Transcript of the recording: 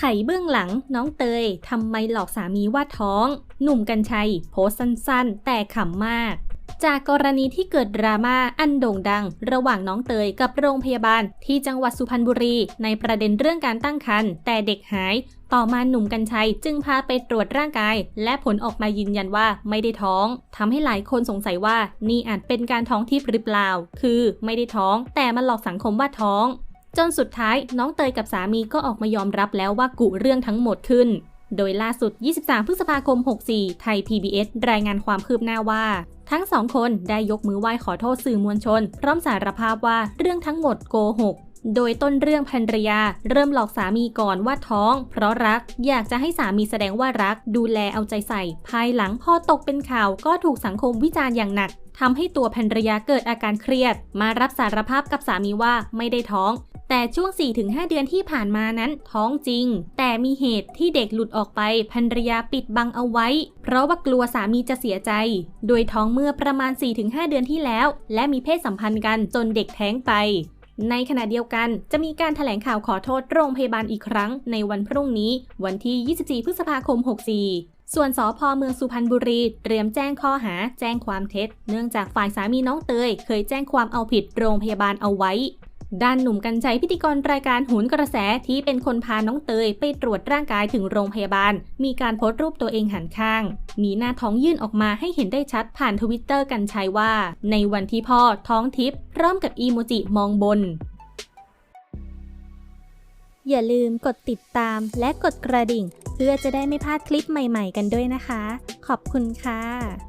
ไขเบื้องหลังน้องเตยทำไมหลอกสามีว่าท้อง หนุ่มกัญชัย โพสต์สั้นๆ แต่ขำมาก จากกรณีที่เกิดดราม่าอันโด่งดัง ระหว่างน้องเตยกับโรงพยาบาลที่จังหวัดสุพรรณบุรี ในประเด็นเรื่องการตั้งครรภ์แต่เด็กหาย ต่อมาหนุ่มกัญชัยจึงพาไปตรวจร่างกาย และผลออกมายืนยันว่าไม่ได้ท้องทำให้หลายคนสงสัยว่านี่อาจเป็นการท้องทิพย์หรือเปล่า คือไม่ได้ท้อง แต่มันหลอกสังคมว่าท้อง จนสุดท้ายน้องเตยกับสามีก็ออกมายอมรับแล้วว่ากุเรื่องทั้งหมดขึ้น โดยล่าสุด 23 พฤษภาคม 64 ไทย PBS รายงานความคืบหน้าว่า ทั้งสองคนได้ยกมือไหว้ขอโทษสื่อมวลชน พร้อมสารภาพว่าเรื่องทั้งหมดโกหกโดยต้นเรื่องภรรยา เริ่มหลอกสามีก่อนว่าท้อง เพราะรักอยากจะให้สามีแสดงว่ารัก ดูแลเอาใจใส่ ภายหลังพอตกเป็นข่าวก็ถูกสังคมวิจารณ์อย่างหนักทำให้ตัวภรรยาเกิดอาการเครียด มารับสารภาพกับสามีว่าไม่ได้ท้อง แต่ช่วง 4-5 เดือนที่ผ่านมานั้นท้องจริง แต่มีเหตุที่เด็กหลุดออกไปภรรยาปิดบังเอาไว้ เพราะว่ากลัวสามีจะเสียใจ โดยท้องเมื่อประมาณ 4-5 เดือนที่แล้ว และมีเพศสัมพันธ์กันจนเด็กแท้งไปในขณะเดียวกันจะมีการแถลงข่าวขอโทษโรงพยาบาลอีกครั้งในวันพรุ่งนี้ วันที่ 24 พฤษภาคม 64 ส่วนสพเมืองสุพรรณบุรีเตรียมแจ้งข้อหาแจ้งความเท็จ เนื่องจากฝ่ายสามีน้องเตย เคยแจ้งความเอาผิดโรงพยาบาลเอาไว้ ด้านหนุ่มกัญชัยพิธีกรรายการหุนกระแสที่เป็นคนพาน้องเตยไปตรวจร่างกายถึงโรงพยาบาล มีการโพสต์รูปตัวเองหันข้าง มีหน้าท้องยื่นออกมาให้เห็นได้ชัดผ่านทวิตเตอร์กัญชัยว่า ในวันที่พ่อท้องทิพย์พร้อมกับอีโมจิมองบน อย่าลืมกดติดตามและกดกระดิ่ง เพื่อจะได้ไม่พลาดคลิปใหม่ ๆ กันด้วยนะคะ ขอบคุณค่ะ